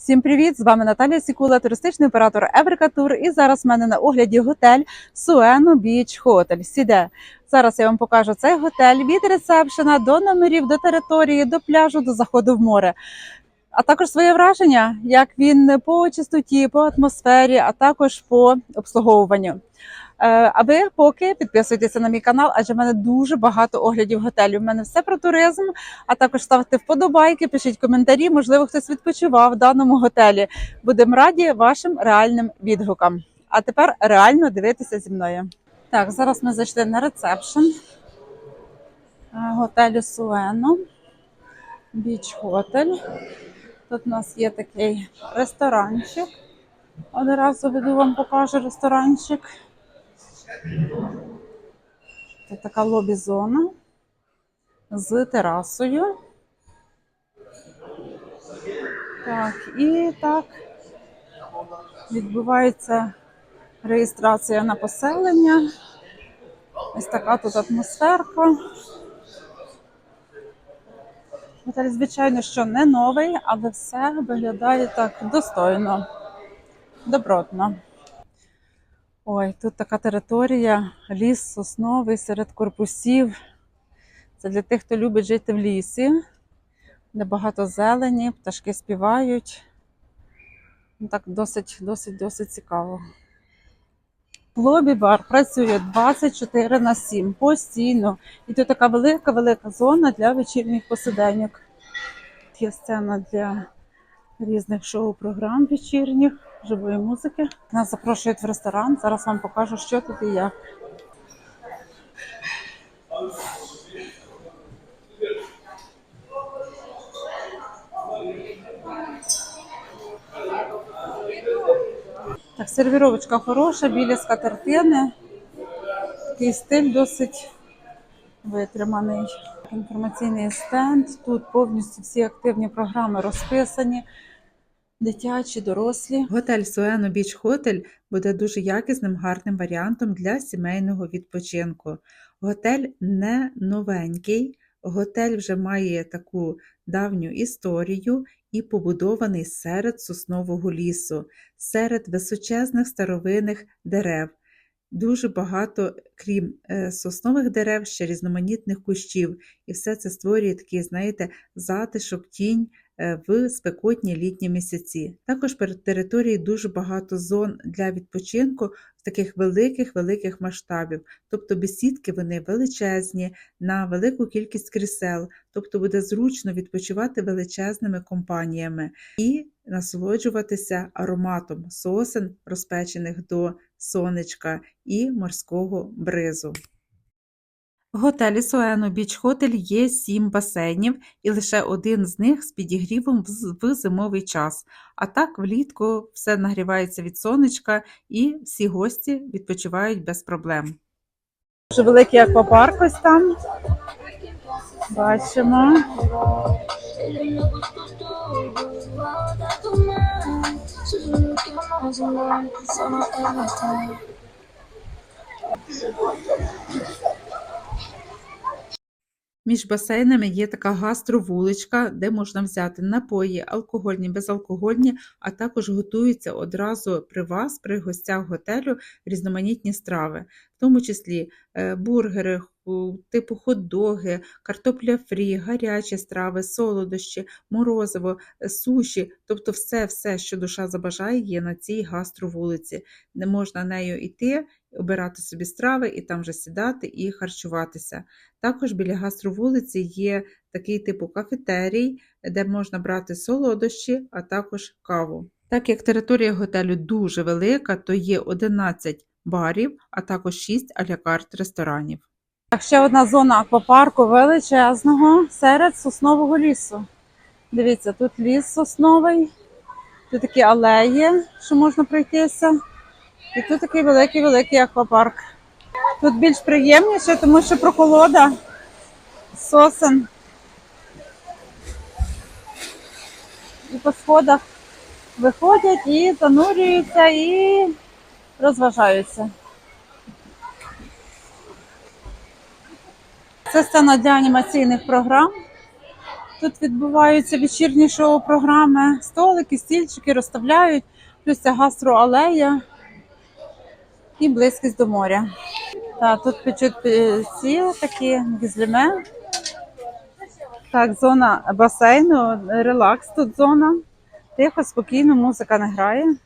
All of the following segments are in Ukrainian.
Всім привіт! З вами Наталія Сікула, туристичний оператор Еврика Тур. І зараз в мене на огляді готель Суено Біч Хотель. Сіде. Зараз я вам покажу цей готель від ресепшена до номерів, до території, до пляжу, до заходу в море. А також своє враження, як він по чистоті, по атмосфері, а також по обслуговуванню. Е, А ви поки підписуйтеся на мій канал, адже в мене дуже багато оглядів готелів. У мене все про туризм, а також ставте вподобайки, пишіть коментарі. Можливо, хтось відпочивав в даному готелі. Будемо раді вашим реальним відгукам. А тепер реально дивитися зі мною. Так, зараз ми зайшли на ресепшн е, готелю Суено, Біч Хотель. Тут у нас є такий ресторанчик. Одразу веду вам покажу ресторанчик. Це така лобі-зона з терасою. Так, і так відбувається реєстрація на поселення. Ось така тут атмосферка. Готель, звичайно, що не новий, але все виглядає так достойно, добротно. Ой, тут така територія, ліс сосновий серед корпусів. Це для тих, хто любить жити в лісі, де багато зелені, пташки співають. Ну, Так досить, досить, досить цікаво. Лобі бар працює 24 на 7 постійно. І тут така велика-велика зона для вечірніх посиденьок. Є сцена для різних шоу-програм вечірніх, живої музики. Нас запрошують в ресторан. Зараз вам покажу, що тут і як. Так, сервіровочка хороша, біля скатертини. Такий стиль досить витриманий. Інформаційний стенд. Тут повністю всі активні програми розписані. Дитячі, дорослі. Готель Суено Біч Хотель буде дуже якісним, гарним варіантом для сімейного відпочинку. Готель не новенький, готель вже має таку давню історію і побудований серед соснового лісу, серед височезних старовинних дерев. Дуже багато, крім е, соснових дерев, ще різноманітних кущів. І все це створює такий, знаєте, затишок, тінь в спекотні літні місяці. Також перед територією дуже багато зон для відпочинку таких великих-великих масштабів. Тобто бесідки вони величезні, на велику кількість крісел, тобто буде зручно відпочивати величезними компаніями і насолоджуватися ароматом сосен, розпечених до сонечка і морського бризу. В готелі Суено Біч Хотель є сім басейнів, і лише один з них з підігрівом в в зимовий час. А так влітку все нагрівається від сонечка і всі гості відпочивають без проблем. Дуже великий аквапарк ось там. Бачимо. Між басейнами є така гастровуличка, де можна взяти напої, алкогольні, безалкогольні, а також готуються одразу при вас, при гостях готелю, різноманітні страви, в тому числі е, бургери, типу хот-доги, картопля фрі, гарячі страви, солодощі, морозиво, е, суші, тобто все, все, що душа забажає, є на цій гастровулиці. Не можна нею йти, обирати собі страви і там вже сідати і харчуватися. Також біля гастровулиці є такий типу кафетерій, де можна брати солодощі, а також каву. Так як територія готелю дуже велика, то є 11 барів, а також 6 алякарт ресторанів. Так, ще одна зона аквапарку величезного серед соснового лісу. Дивіться, тут ліс сосновий, тут такі алеї, що можна пройтися. І тут такий великий-великий аквапарк. Тут більш приємніше, тому що прохолода, сосен. І по сходах виходять і занурюються, і розважаються. Це сцена для анімаційних програм. Тут відбуваються вечірні шоу-програми, столики, стільчики розставляють, плюс це гастроалея і близькість до моря. Та, тут печуть е, ці такі гізліме. Так, зона басейну, релакс тут зона. Тихо, спокійно, музика не грає.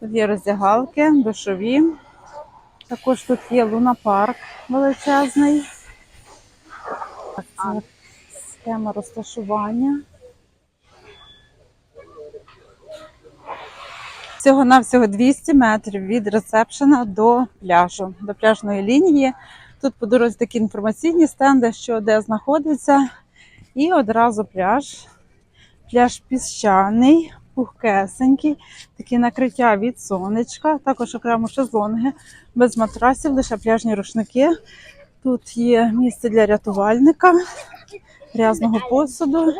Тут є роздягалки, душові. Також тут є лунапарк величезний. Так, це схема розташування. Всього навсього 200 метрів від ресепшена до пляжу, до пляжної лінії. Тут по дорозі такі інформаційні стенди, що де знаходиться, і одразу пляж. Пляж піщаний, пухкесенький, такі накриття від сонечка, також окремо шезлонги, без матрасів, лише пляжні рушники. Тут є місце для рятувальника, грязного посуду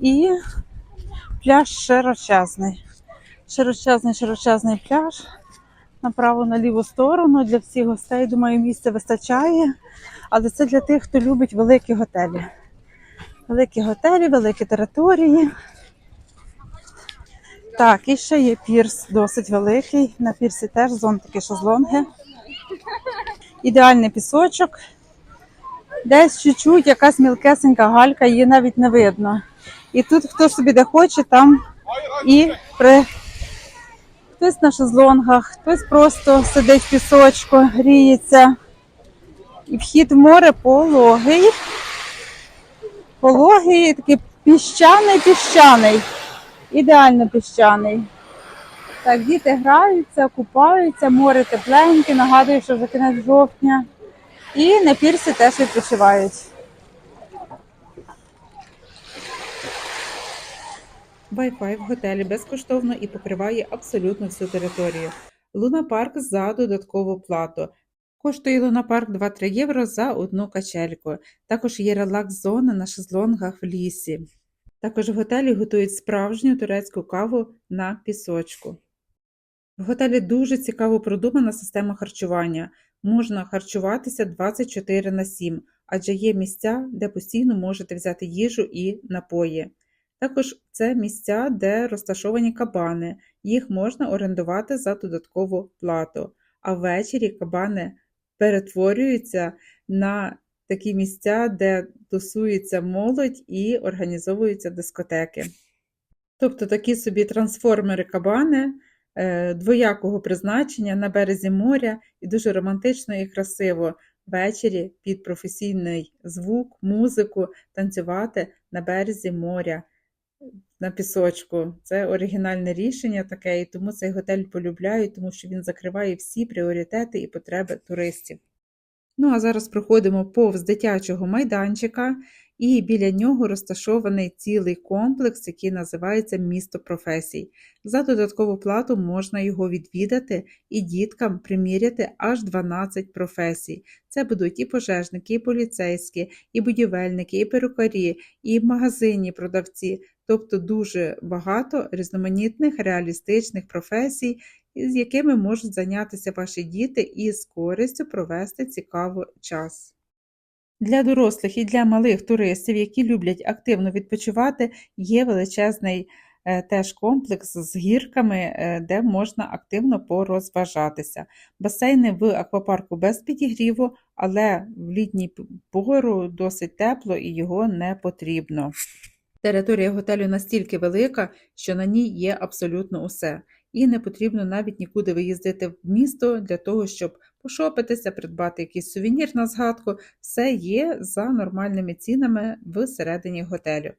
і пляж широчезний. Широчезний, широчезний пляж. Направо на ліву сторону для всіх гостей, думаю, місця вистачає. Але це для тих, хто любить великі готелі. Великі готелі, великі території. Так, і ще є пірс досить великий. На пірсі теж зон такі шезлонги. Ідеальний пісочок. Десь чуть-чуть якась мілкесенька галька, її навіть не видно. І тут хто собі де хоче, там і при хтось на шезлонгах, хтось просто сидить в пісочку, гріється. І вхід в море пологий. Пологий, такий піщаний, піщаний. Ідеально піщаний. Так, діти граються, купаються, море тепленьке, нагадую, що вже кінець жовтня. І на пірсі теж відпочивають. Wi-Fi в готелі безкоштовно і покриває абсолютно всю територію. Лунапарк за додаткову плату. Коштує лунапарк 2-3 євро за одну качельку. Також є релакс-зона на шезлонгах в лісі. Також в готелі готують справжню турецьку каву на пісочку. В готелі дуже цікаво продумана система харчування. Можна харчуватися 24 на 7, адже є місця, де постійно можете взяти їжу і напої. Також це місця, де розташовані кабани. Їх можна орендувати за додаткову плату. А ввечері кабани перетворюються на такі місця, де тусується молодь і організовуються дискотеки. Тобто такі собі трансформери-кабани е, двоякого призначення на березі моря і дуже романтично і красиво ввечері під професійний звук, музику танцювати на березі моря на пісочку. Це оригінальне рішення таке, і тому цей готель полюбляють, тому що він закриває всі пріоритети і потреби туристів. Ну, а зараз проходимо повз дитячого майданчика, і біля нього розташований цілий комплекс, який називається Місто професій. За додаткову плату можна його відвідати і діткам приміряти аж 12 професій. Це будуть і пожежники, і поліцейські, і будівельники, і перукарі, і магазинні продавці, тобто дуже багато різноманітних реалістичних професій, з якими можуть зайнятися ваші діти і з користю провести цікавий час. Для дорослих і для малих туристів, які люблять активно відпочивати, є величезний е, теж комплекс з гірками, е, де можна активно порозважатися. Басейни в аквапарку без підігріву, але в літній пору досить тепло і його не потрібно. Територія готелю настільки велика, що на ній є абсолютно усе. І не потрібно навіть нікуди виїздити в місто для того, щоб пошопитися, придбати якийсь сувенір на згадку. Все є за нормальними цінами всередині готелю.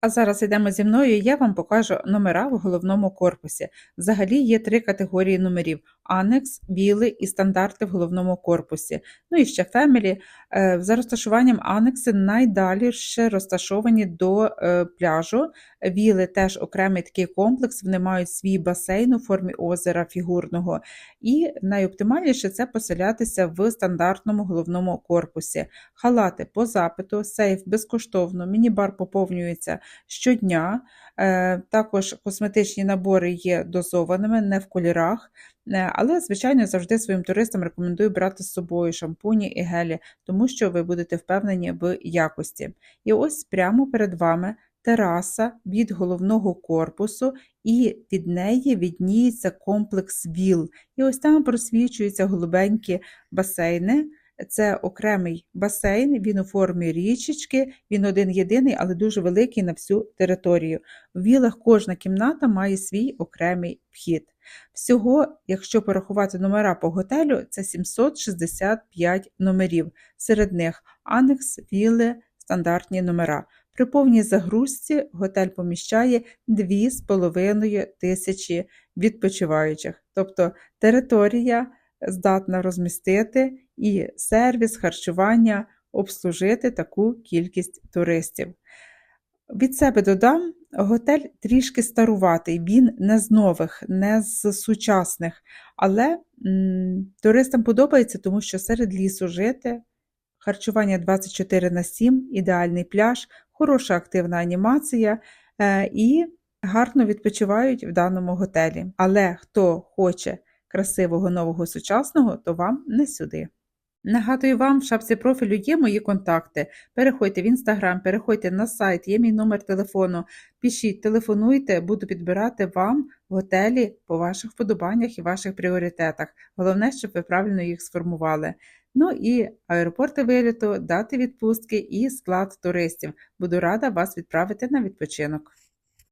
А зараз йдемо зі мною, і я вам покажу номера в головному корпусі. Взагалі є три категорії номерів: анекс, білий і стандарти в головному корпусі. Ну і ще фемілі. Е, За розташуванням анекси найдалі ще розташовані до е, пляжу. Віли теж окремий такий комплекс, вони мають свій басейн у формі озера фігурного. І найоптимальніше це поселятися в стандартному головному корпусі. Халати по запиту, сейф безкоштовно, міні-бар поповнюється щодня. Е, Також косметичні набори є дозованими, не в кольорах. Е, Але, звичайно, завжди своїм туристам рекомендую брати з собою шампуні і гелі, тому що ви будете впевнені в якості. І ось прямо перед вами тераса від головного корпусу, і від неї відніється комплекс віл. І ось там просвічуються голубенькі басейни. Це окремий басейн, він у формі річечки, він один єдиний, але дуже великий на всю територію. В вілах кожна кімната має свій окремий вхід. Всього, якщо порахувати номера по готелю, це 765 номерів. Серед них анекс, віли, стандартні номера. При повній загрузці готель поміщає 2,5 тисячі відпочиваючих. Тобто територія здатна розмістити і сервіс, харчування, обслужити таку кількість туристів. Від себе додам, готель трішки старуватий, він не з нових, не з сучасних, але м, туристам подобається, тому що серед лісу жити, харчування 24 на 7, ідеальний пляж, хороша активна анімація е, і гарно відпочивають в даному готелі. Але хто хоче красивого нового сучасного, то вам не сюди. Нагадую вам, в шапці профілю є мої контакти. Переходьте в інстаграм, переходьте на сайт, є мій номер телефону. Пишіть, телефонуйте, буду підбирати вам готелі по ваших вподобаннях і ваших пріоритетах. Головне, щоб ви правильно їх сформували. Ну і аеропорти виліту, дати відпустки і склад туристів. Буду рада вас відправити на відпочинок.